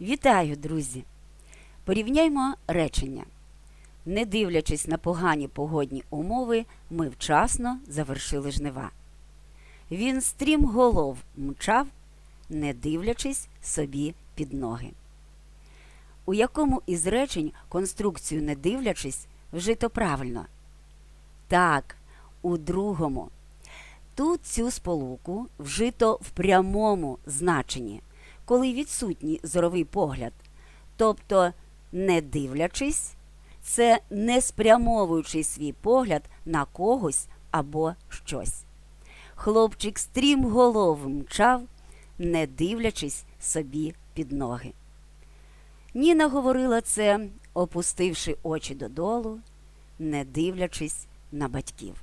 Вітаю, друзі! Порівняймо речення. Не дивлячись на погані погодні умови, ми вчасно завершили жнива. Він стрімголов мчав, не дивлячись собі під ноги. У якому із речень конструкцію не дивлячись вжито правильно? Так, у другому. Тут цю сполуку вжито в прямому значенні, коли відсутній зоровий погляд. Тобто, не дивлячись, це не спрямовуючи свій погляд на когось або щось. Хлопчик стрімголов мчав, не дивлячись собі під ноги. Ніна говорила це, опустивши очі додолу, не дивлячись на батьків.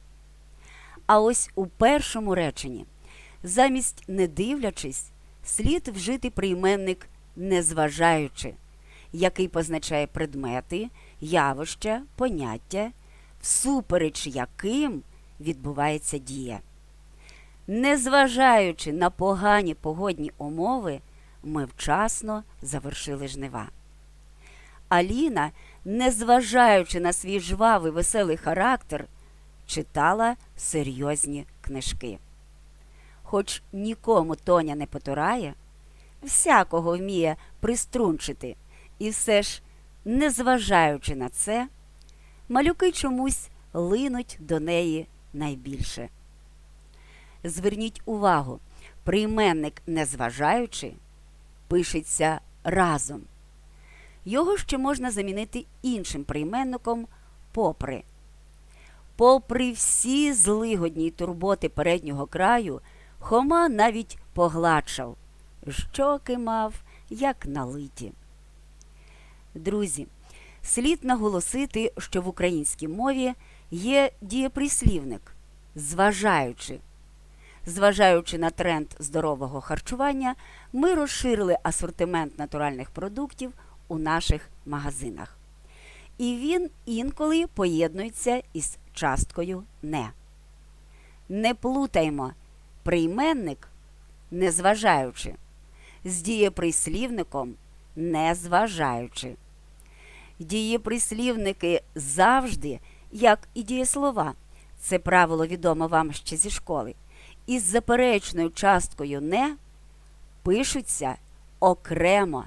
А ось у першому реченні, замість не дивлячись, слід вжити прийменник незважаючи, який позначає предмети, явища, поняття, всупереч яким відбувається дія. Незважаючи на погані погодні умови, ми вчасно завершили жнива. Аліна, незважаючи на свій жвавий веселий характер, читала серйозні книжки. Хоч нікому Тоня не потурає, всякого вміє приструнчити, і все ж, незважаючи на це, малюки чомусь линуть до неї найбільше. Зверніть увагу, прийменник незважаючи пишеться разом. Його ще можна замінити іншим прийменником попри. Попри всі злигодні турботи переднього краю, Хома навіть погладшав, щоки мав, як налиті. Друзі, слід наголосити, що в українській мові є дієприслівник, зважаючи. Зважаючи на тренд здорового харчування, ми розширили асортимент натуральних продуктів у наших магазинах. І він інколи поєднується із часткою не. Не плутаймо прийменник незважаючи, з дієприслівником незважаючи. Дієприслівники завжди, як і дієслова, це правило відомо вам ще зі школи, із заперечною часткою не пишуться окремо,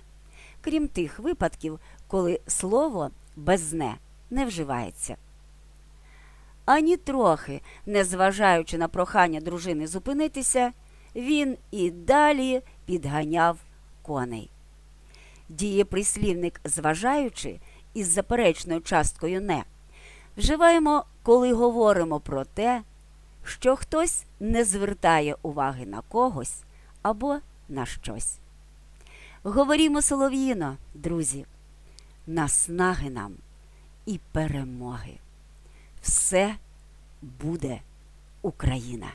крім тих випадків, коли слово без не не вживається. Ані трохи, незважаючи на прохання дружини зупинитися, він і далі підганяв коней. Дієприслівник зважаючи із заперечною часткою не вживаємо, коли говоримо про те, що хтось не звертає уваги на когось або на щось. Говорімо солов'їно, друзі, наснаги нам і перемоги. Все буде Україна!